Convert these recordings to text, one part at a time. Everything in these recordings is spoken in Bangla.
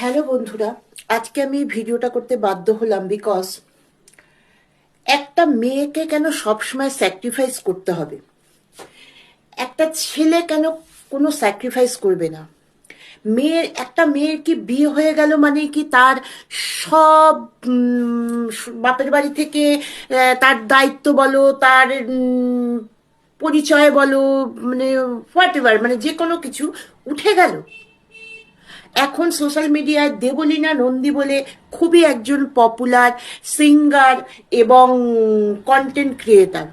হ্যালো বন্ধুরা, আজকে আমি ভিডিওটা করতে বাধ্য হলাম বিকজ একটা মেয়েকে কেন সবসময় স্যাক্রিফাইস করতে হবে? একটা ছেলে কেন কোনো স্যাক্রিফাইস করবে না? মেয়ের, একটা মেয়ের কি বিয়ে হয়ে গেল মানে কি তার সব বাপের বাড়ি থেকে তার দায়িত্ব বলো, তার পরিচয় বলো মানে হোয়াট এভার মানে যে কোনো কিছু উঠে গেল। এখন সোশ্যাল মিডিয়ায় দেবলীনা নন্দী বলে খুবই একজন পপুলার সিঙ্গার এবং কন্টেন্ট ক্রিয়েটার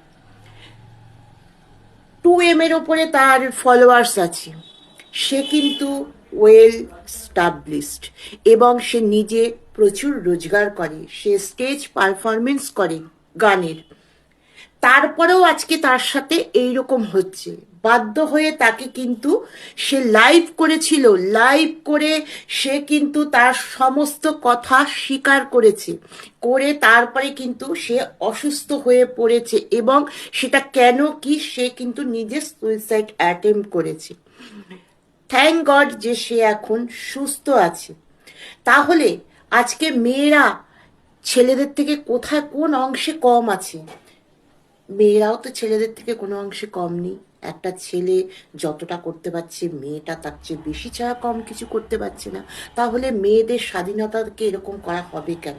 টু এম এর ওপরে তার ফলোয়ার্স আছে। সে কিন্তু ওয়েল স্টাবলিশড এবং সে নিজে প্রচুর রোজগার করে। সে স্টেজ পারফরমেন্স করে গানের। তারপরেও আজকে তার সাথে এই রকম হচ্ছে। বাধ্য হয়ে তাকে কিন্তু সে লাইভ করেছিল। লাইভ করে সে কিন্তু তার সমস্ত কথা স্বীকার করেছে। করে তারপরে কিন্তু সে অসুস্থ হয়ে পড়েছে এবং সেটা কেন কি সে কিন্তু নিজে সুইসাইড অ্যাটেম্প করেছে। থ্যাংক গড যে সে এখন সুস্থ আছে। তাহলে আজকে মেয়েরা ছেলেদের থেকে কোথায় কোন অংশে কম আছে? মেয়েরাও তো ছেলেদের থেকে কোনো অংশে কম নেই। একটা ছেলে যতটা করতে পারছে, মেয়েটা তার চেয়ে বেশি ছাড়া কম কিছু করতে পারছে না। তাহলে মেয়েদের স্বাধীনতাকে এরকম করা হবে কেন?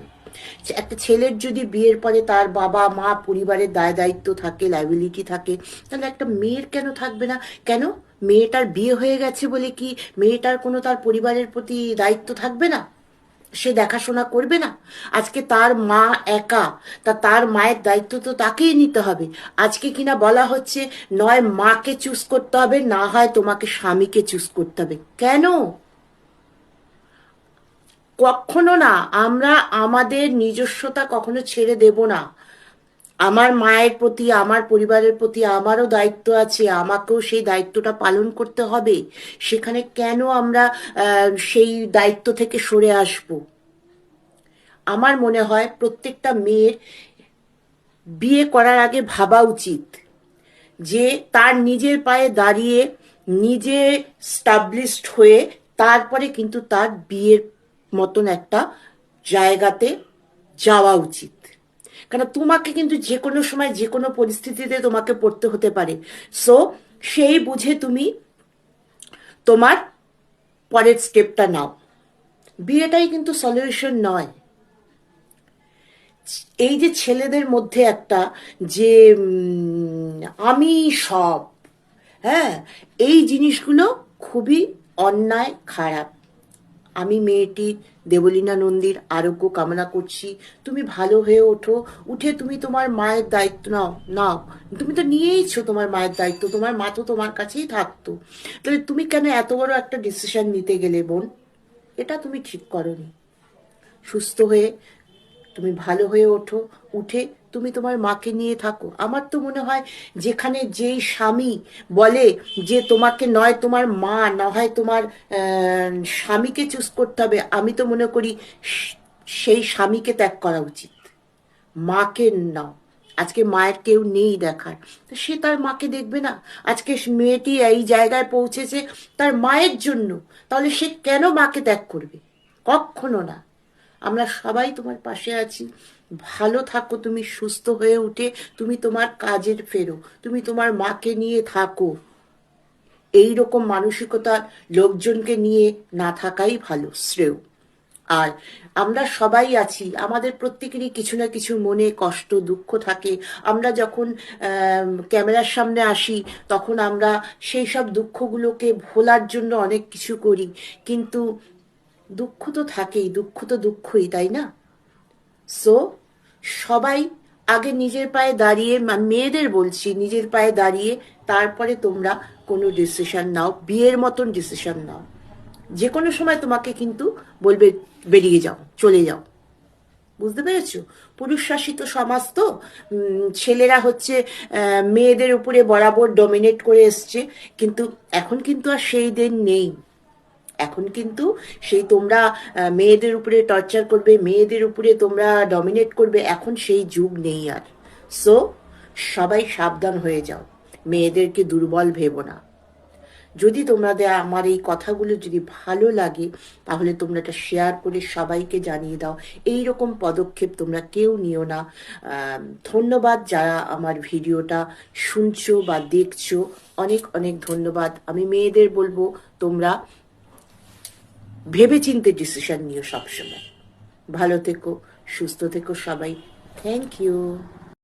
একটা ছেলের যদি বিয়ের পরে তার বাবা, মা, পরিবারের দায় দায়িত্ব থাকে লাইবিলিটি থাকে, তাহলে একটা মেয়ের কেন থাকবে না? কেন? মেয়েটার বিয়ে হয়ে গেছে বলে কি মেয়েটার কোনো তার পরিবারের প্রতি দায়িত্ব থাকবে না? সে দেখাশোনা করবে না? আজকে তার মা একা, তা তার মায়ের দায়িত্ব তো তাকেই নিতে হবে। আজকে কিনা বলা হচ্ছে, নয় মাকে চুজ করতে হবে, না হয় তোমাকে স্বামীকে চুজ করতে হবে। কেন? কখনো না, আমরা আমাদের নিজস্বতা কখনো ছেড়ে দেব না। আমার মায়ের প্রতি, আমার পরিবারের প্রতি আমারও দায়িত্ব আছে, আমাকেও সেই দায়িত্বটা পালন করতে হবে। সেখানে কেন আমরা সেই দায়িত্ব থেকে সরে আসব? আমার মনে হয় প্রত্যেকটা মেয়ের বিয়ে করার আগে ভাবা উচিত যে তার নিজের পায়ে দাঁড়িয়ে নিজে স্টাবলিশড হয়ে তারপরে কিন্তু তার বিয়ের মতন একটা জায়গাতে যাওয়া উচিত। কারণ তোমাকে কিন্তু যে কোনো সময় যে কোনো পরিস্থিতিতে তোমাকে পড়তে হতে পারে। সো সেই বুঝে তুমি তোমার পরের স্টেপটা নাও। বিয়েটাই কিন্তু সলিউশন নয়। এই যে ছেলেদের মধ্যে একটা যে আমি সব হ্যাঁ এই জিনিসগুলো খুবই অন্যায়, খারাপ। আমি মেয়েটি, দেবলীনা নন্দীর আরোগ্য কামনা করছি। তুমি ভালো হয়ে ওঠো। উঠে তুমি তোমার মায়ের দায়িত্ব নাও নাও। তুমি তো নিয়েইছো তোমার মায়ের দায়িত্ব, তোমার মা তো তোমার কাছেই থাকতো। তাহলে তুমি কেন এত বড় একটা ডিসিশন নিতে গেলে বোন? এটা তুমি ঠিক করনি। সুস্থ হয়ে তুমি ভালো হয়ে ওঠো, উঠে তুমি তোমার মাকে নিয়ে থাকো। আমার তো মনে হয় যেখানে যেই স্বামী বলে যে তোমাকে নয় তোমার মা, না হয় তোমার স্বামীকে চুজ করতে হবে, আমি তো মনে করি সেই স্বামীকে ত্যাগ করা উচিত। মাকে নাও। আজকে মায়ের কেউ নেই দেখার। তো সে তার মাকে দেখবে না। আজকে মেয়েটি এই জায়গায় পৌঁছেছে তার মায়ের জন্য। তাহলে সে কেন মাকে ত্যাগ করবে? কখনো না। আমরা সবাই তোমার পাশে আছি। ভালো থাকো, তুমি সুস্থ হয়ে উঠে, তুমি তোমার কাজের ফেরো, তুমি তোমার মাকে নিয়ে থাকো। এই রকম মানসিকতার লোকজনকে নিয়ে না থাকাই ভালো, শ্রেয়। আর আমরা সবাই আছি, আমাদের প্রত্যেকেরই কিছু না কিছু মনে কষ্ট, দুঃখ থাকে। আমরা যখন ক্যামেরার সামনে আসি, তখন আমরা সেই সব দুঃখগুলোকে ভোলার জন্য অনেক কিছু করি। কিন্তু দুঃখ তো থাকেই, দুঃখ তো দুঃখই, তাই না? সো সবাই আগে নিজের পায়ে দাঁড়িয়ে মেয়েদের বলছি, নিজের পায়ে দাঁড়িয়ে তারপরে তোমরা কোনো ডিসিশন নাও, বিয়ের মতন ডিসিশন নাও। যে কোনো সময় তোমাকে কিন্তু বলবে, বেরিয়ে যাও, চলে যাও। বুঝতে পেরেছ? পুরুষ শাসিত সমাজ তো ছেলেরা হচ্ছে মেয়েদের উপরে বরাবর ডমিনেট করে এসছে, কিন্তু এখন কিন্তু আর সেই দিন নেই। এখন কিন্তু সেই তোমরা মেয়েদের উপরে টর্চার করবে, মেয়েদের উপরে তোমরা ডমিনেট করবে, এখন সেই যুগ নেই আর। সো সবাই সাবধান হয়ে যাও, মেয়েদেরকে দুর্বল ভেবো না। যদি তোমাদের, আমার এই কথাগুলো যদি ভালো লাগে, তাহলে তোমরা এটা শেয়ার করে সবাইকে জানিয়ে দাও। এই রকম পদক্ষেপ তোমরা কেউ নিও না। ধন্যবাদ যারা আমার ভিডিওটা শুনছো বা দেখছ। অনেক অনেক ধন্যবাদ। আমি মেয়েদের বলব, তোমরা ভেবেচিন্তে ডিসিশন নিও সবসময়। ভালো থেকো সুস্থ থেকো সবাই। Thank you